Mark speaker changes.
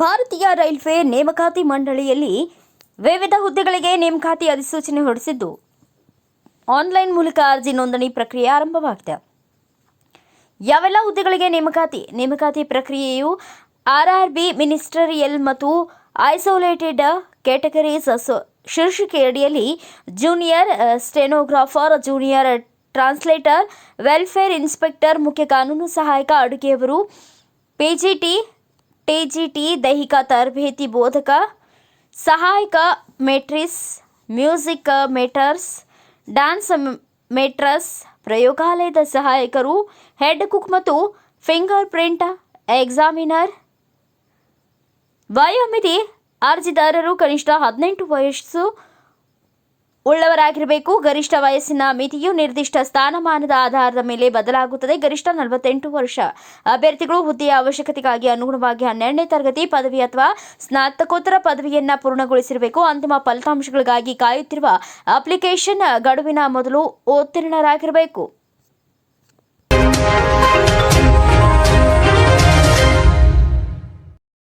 Speaker 1: Railway ನೇಮಕಾತಿ ಮಂಡಳಿಯಲ್ಲಿ ವಿವಿಧ ಹುದ್ದೆಗಳಿಗೆ ನೇಮಕಾತಿ ಅಧಿಸೂಚನೆ ಹೊರಡಿಸಿದ್ದು. ಆನ್ಲೈನ್ ಮೂಲಕ ಅರ್ಜಿ ನೋಂದಣಿ ಪ್ರಕ್ರಿಯೆ ಆರಂಭವಾಗಿದೆ. ಯಾವೆಲ್ಲ ಹುದ್ದೆಗಳಿಗೆ ನೇಮಕಾತಿ ನೇಮಕಾತಿ ಪ್ರಕ್ರಿಯೆಯು ಆರ್ಆರ್ಬಿ ಮಿನಿಸ್ಟರಿಯಲ್ ಮತ್ತು ಐಸೋಲೇಟೆಡ್ ಕ್ಯಾಟಗರೀಸ್ ಶೀರ್ಷಿಕೆಯಡಿಯಲ್ಲಿ ಜೂನಿಯರ್ ಅ, stenographer junior translator welfare inspector ಮುಖ್ಯ ಕಾನೂನು ಸಹಾಯಕ ಅಡುಗೆಯವರು ಪಿಜಿಟಿ ಟಿಜಿಟಿ ದೈಹಿಕ ತರಬೇತಿ ಬೋಧಕ, ಸಹಾಯಕ ಮೇಟ್ರಿಸ್, ಮ್ಯೂಸಿಕ್ ಮೇಟರ್ಸ್, ಡ್ಯಾನ್ಸ್ ಮೇಟ್ರಸ್, ಪ್ರಯೋಗಾಲಯದ ಸಹಾಯಕರು, ಹೆಡ್ ಕುಕ್ ಮತ್ತು ಫಿಂಗರ್ ಪ್ರಿಂಟ್ ಎಕ್ಸಾಮಿನರ್. ವಯೋಮಿತಿ ಅರ್ಜಿದಾರರು ಕನಿಷ್ಠ ಹದಿನೆಂಟು ವಯಸ್ಸು ಉಳ್ಳವರಾಗಿರಬೇಕು. ಗರಿಷ್ಠ ವಯಸ್ಸಿನ ಮಿತಿಯು ನಿರ್ದಿಷ್ಟ ಸ್ಥಾನಮಾನದ ಆಧಾರದ ಮೇಲೆ ಬದಲಾಗುತ್ತದೆ. ಗರಿಷ್ಠ ನಲವತ್ತೆಂಟು ವರ್ಷ. ಅಭ್ಯರ್ಥಿಗಳು ಹುದ್ದೆಯ ಅವಶ್ಯಕತೆಗಾಗಿ ಅನುಗುಣವಾಗಿ ಹನ್ನೆರಡನೇ ತರಗತಿ ಪದವಿ ಅಥವಾ ಸ್ನಾತಕೋತ್ತರ ಪದವಿಯನ್ನ ಪೂರ್ಣಗೊಳಿಸಿರಬೇಕು. ಅಂತಿಮ ಫಲಿತಾಂಶಗಳಿಗಾಗಿ ಕಾಯುತ್ತಿರುವ ಅಪ್ಲಿಕೇಶನ್ ಗಡುವಿನ ಮೊದಲು ಉತ್ತೀರ್ಣರಾಗಿರಬೇಕು.